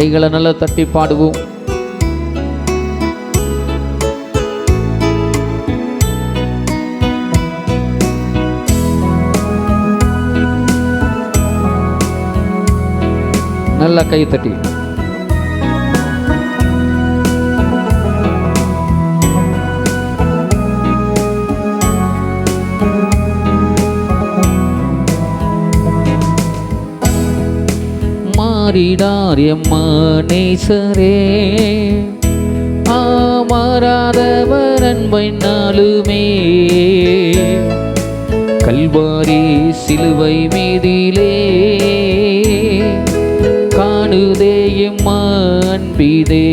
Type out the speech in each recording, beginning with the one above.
கைகளை நல்லா தட்டி பாடுவோம். நல்லா கை தட்டி. மாறினார் எம்மா நேசரே ஆமாறாதவர் அன்பை நாளுமே. கல்வாரி சிலுவை மீதிலே. காணுதே எம்மா அன்பிதே.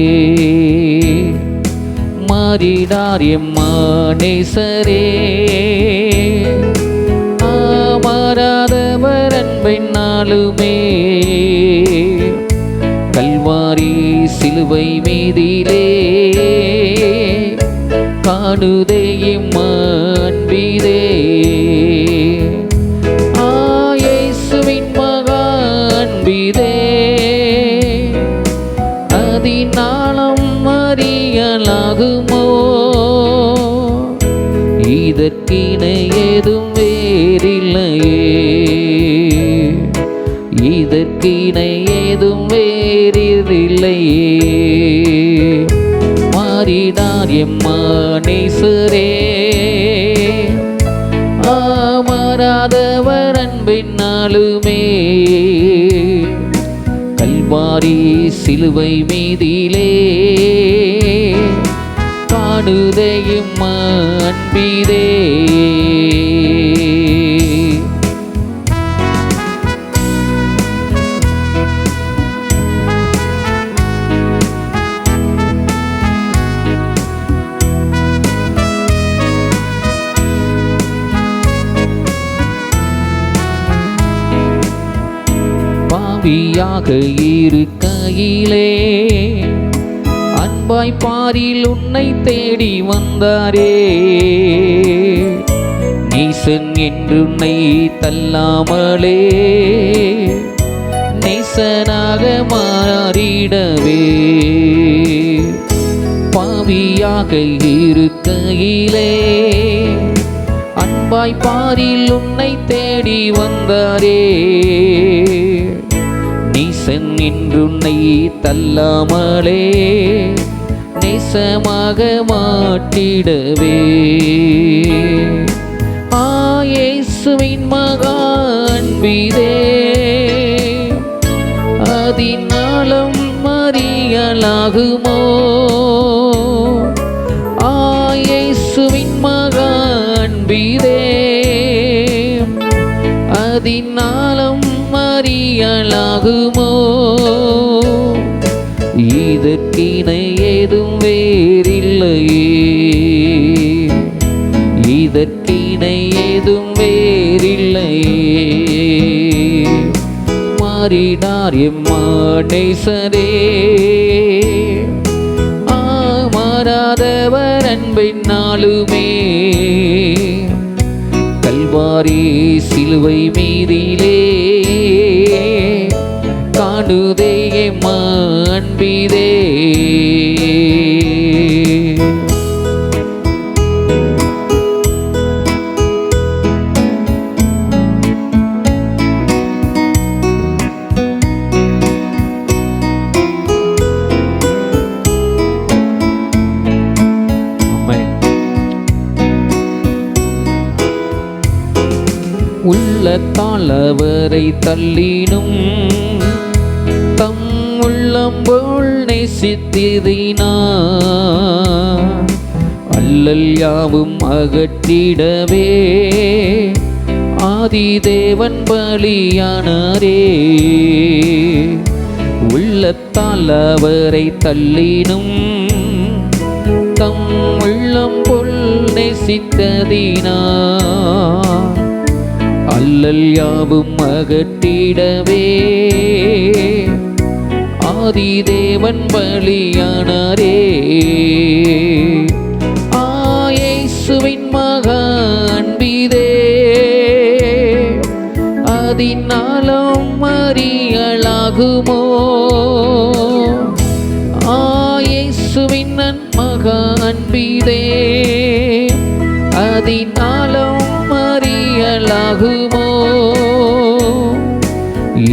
மாறிடார் எம்மா நேசரே ஆமாறாதவர் அன்பின் நாளுமே. சிலுவை மீதிலே காணுதே எம்மா ஆயேசுவின் மகாண்பிதே அதினாலம் அறியலாகுமோ? இதற்கினை ஏதும் வேறில்லையே. இதற்கினை மாறினார் எம்மானேசரே. ஆமராதவர் அன்பின் கல்வாரி சிலுவை மீதிலே. காணுதையும் அன்பிதே பாவியாக இருக்கையிலே அன்பாய் பாரில் உன்னை தேடி வந்தாரே. நீசன் என்று உன்னை தள்ளாமலே. நேசனாக மாறிடவே. பாவியாக இருக்கையிலே அன்பாய் பாரில் உன்னை தேடி வந்தாரே. நேசன் என்று உன்னை தள்ளாமலே நேசமாக மாட்டிடவே. ஆயேசுவின் மகான் விதே அதினாலும் அறியலாகுமோ வேறில்லையே இதற்கிணை ஏதும் வேறில்லையே மாறினார் எம்மாடேசரே மாறாதவர் அன்பின் நாளுமே. கல்வாரி சிலுவை மீதிலே காணுதே எம்மா அன்பிதே உள்ளத்தால் அவரை தள்ளினும் தம் உள்ளம் போல் நேசித்திரினா அல்லல் யாவும் அகற்றிடவே ஆதி தேவன் பலியானாரே. உள்ளத்தால் அவரை தள்ளினும் தம் உள்ளம் பொல் நேசித்ததினா அல்லல் யாவும் அகற்றிடவே. ஆதிதேவன் பலியானாரே. ஆயேசுவின் மகான்பிதே அதினாலும் மறியலாகுமோ? என்னன் மகா அன்பிதே. அதினாலும் மறியலாகுமோ?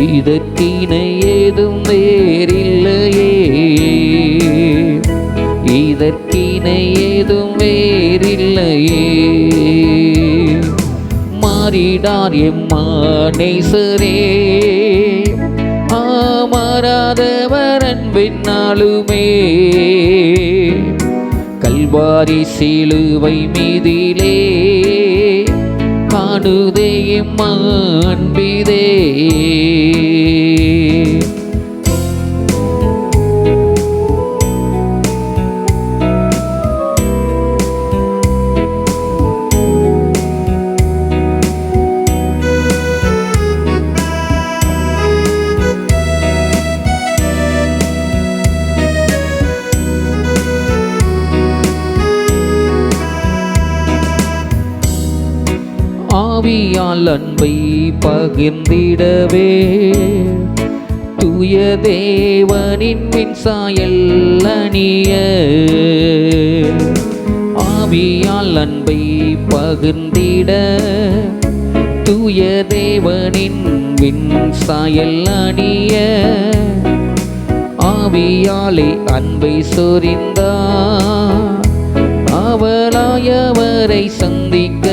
இதற்கினை ஏதும் வேறில்லையே. இதற்கினை ஏதும் வேறில்லையே. மாறிடார் எம்மானேசரே ஆமராதவர் அன்பின்னாலுமே கல்வாரி சிலுவை மீதிலே. காணுதே எம்மான்பிதே ஆவியால் அன்பை பகிர்ந்திடவே. தூய தேவனின் மின்சாயல் அணிய. ஆவியால் அன்பை பகிர்ந்திட. தூய தேவனின் மின்சாயல் அணிய. ஆவியாலே அன்பை சொரிந்தா. அவளாயவரை சந்திக்க.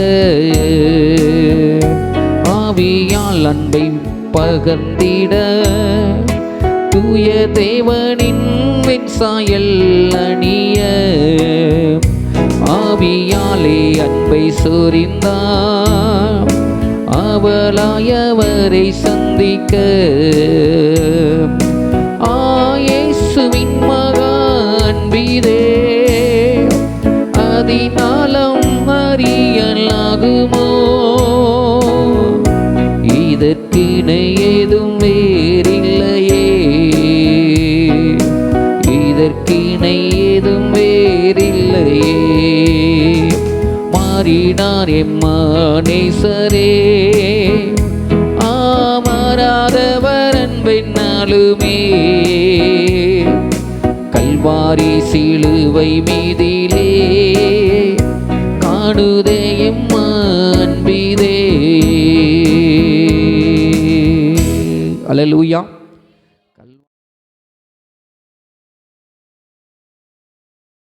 அன்பை பகர்ந்திட தூய தேவனின் வெண்சாயல் அணிய. ஆவியாலே அன்பை சொரிந்தார் அவளாயவரை சந்திக்க. ஆயேசுவின் மகான் அன்பிதே அதினாலம் வேறில்லையே மாறினார் எம்மானேசரே ஆமராதவர் அன்பென்னாலுமே கல்வாரி சிலுவை மீதிலே காணுதே எம்மான்பிதே அலலூயா